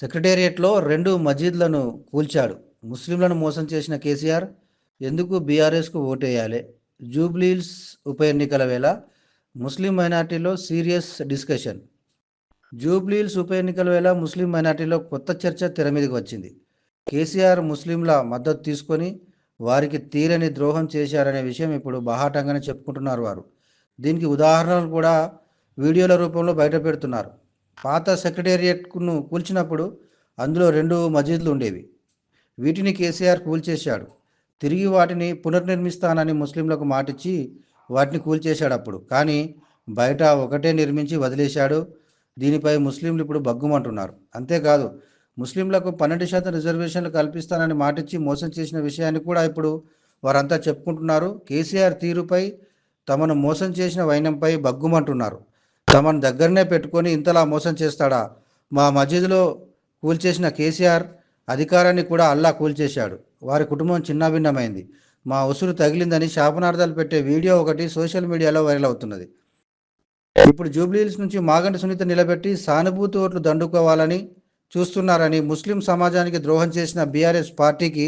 సెక్రటేరియట్లో రెండు మజీద్లను కూల్చాడు. ముస్లింలను మోసం చేసిన కేసీఆర్ ఎందుకు బీఆర్ఎస్కు ఓటేయాలి? జూబ్లీల్స్ ఉప ఎన్నికల వేళ ముస్లిం మైనార్టీలో సీరియస్ డిస్కషన్. జూబ్లీల్స్ ఉప ఎన్నికల వేళ ముస్లిం మైనార్టీలో కొత్త చర్చ తెర మీదకి వచ్చింది. కేసీఆర్ ముస్లింల మద్దతు తీసుకొని వారికి తీరని ద్రోహం చేశారనే విషయం ఇప్పుడు బాహాటంగానే చెప్పుకుంటున్నారు వారు. దీనికి ఉదాహరణలు కూడా వీడియోల రూపంలో బయట పెడుతున్నారు. పాత సెక్రటేరియట్ను కూల్చినప్పుడు అందులో రెండు మసీదులు ఉండేవి. వీటిని కేసీఆర్ కూల్చేశాడు. తిరిగి వాటిని పునర్నిర్మిస్తానని ముస్లింలకు మాటిచ్చి వాటిని కూల్చేశాడు అప్పుడు కానీ బయట ఒకటే నిర్మించి వదిలేశాడు. దీనిపై ముస్లింలు ఇప్పుడు బగ్గుమంటున్నారు అంతేకాదు ముస్లింలకు పన్నెండు శాతం రిజర్వేషన్లు కల్పిస్తానని మాటిచ్చి మోసం చేసిన విషయాన్ని కూడా ఇప్పుడు వారంతా చెప్పుకుంటున్నారు. కేసీఆర్ తీరుపై తమను మోసం చేసిన వైనంపై బగ్గుమంటున్నారు తమను దగ్గరనే పెట్టుకొని ఇంతలా మోసం చేస్తాడా? మా మసీదులో కూల్చేసిన కేసీఆర్ అధికారాన్ని కూడా అల్లా కూల్చేశాడు. వారి కుటుంబం చిన్నాభిన్నమైంది. మా ఉసురు తగిలిందని శాపనార్థాలు పెట్టే వీడియో ఒకటి సోషల్ మీడియాలో వైరల్ అవుతున్నది. ఇప్పుడు జూబ్లీహిల్స్ నుంచి మాగంటి సునీత నిలబెట్టి సానుభూతి ఓట్లు దండుకోవాలని చూస్తున్నారని ముస్లిం సమాజానికి ద్రోహం చేసిన బీఆర్ఎస్ పార్టీకి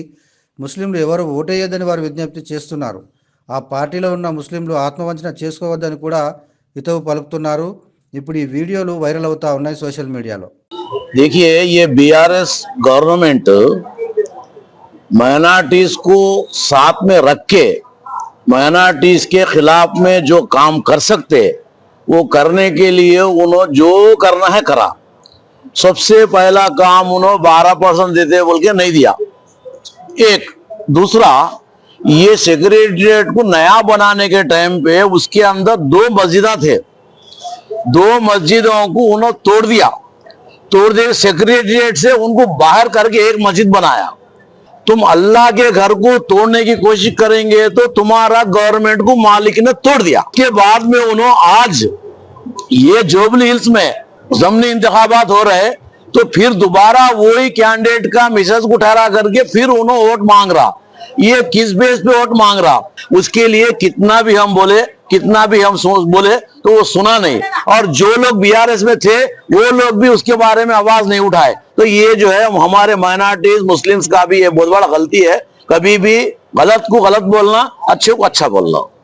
ముస్లింలు ఎవరు ఓటేయొద్దని వారు విజ్ఞప్తి చేస్తున్నారు. ఆ పార్టీలో ఉన్న ముస్లింలు ఆత్మవంచన చేసుకోవద్దని కూడా హితవు పలుకుతున్నారు. ఇప్పుడు ఈ వీడియోలు వైరల్ అవుతా ఉన్నాయి సోషల్ మీడియాలో. دیکھیے یہ بیఆర్ఎస్ گورنمنٹ مائنارٹیز کو ساتھ میں رکھ کے مائنارٹیز کے خلاف میں جو کام کر سکتے وہ کرنے کے لیے انہوں جو کرنا ہے کرا سب سے پہلا کام انہوں بارہ پرسنٹ دیتے بول کے نہیں دیا ایک دوسرا یہ سیکریٹریٹ کو نیا بنانے کے ٹائم پہ اس کے اندر دو مسجدہ تھے دو مسجدوں کو انہوں توڑ دیا۔ توڑ دیا سیکریٹریٹ سے ان کو باہر کر کے ایک مسجد بنایا۔ تم اللہ کے گھر کو توڑنے کی کوشش کریں گے تو تمہارا گورنمنٹ کو مالک نے توڑ دیا۔ کے بعد میں انہوں آج یہ جوبلی ہلس میں زمنی انتخابات ہو رہے تو پھر دوبارہ وہی کینڈیڈیٹ کا مسز کو ٹھہرا کر کے پھر انہوں ووٹ مانگ رہا۔ یہ کس بیس پہ ووٹ مانگ رہا؟ اس کے لیے کتنا بھی ہم بولے، کتنا بھی ہم بولے تو وہ سنا نہیں۔ اور جو لوگ بی آر ایس میں تھے، وہ لوگ بھی اس کے بارے میں آواز نہیں اٹھائے۔ تو یہ جو ہے، ہمارے مائنارٹیز مسلمز کا بھی یہ بہت بڑا غلطی ہے۔ کبھی بھی غلط کو غلط بولنا، اچھے کو اچھا بولنا۔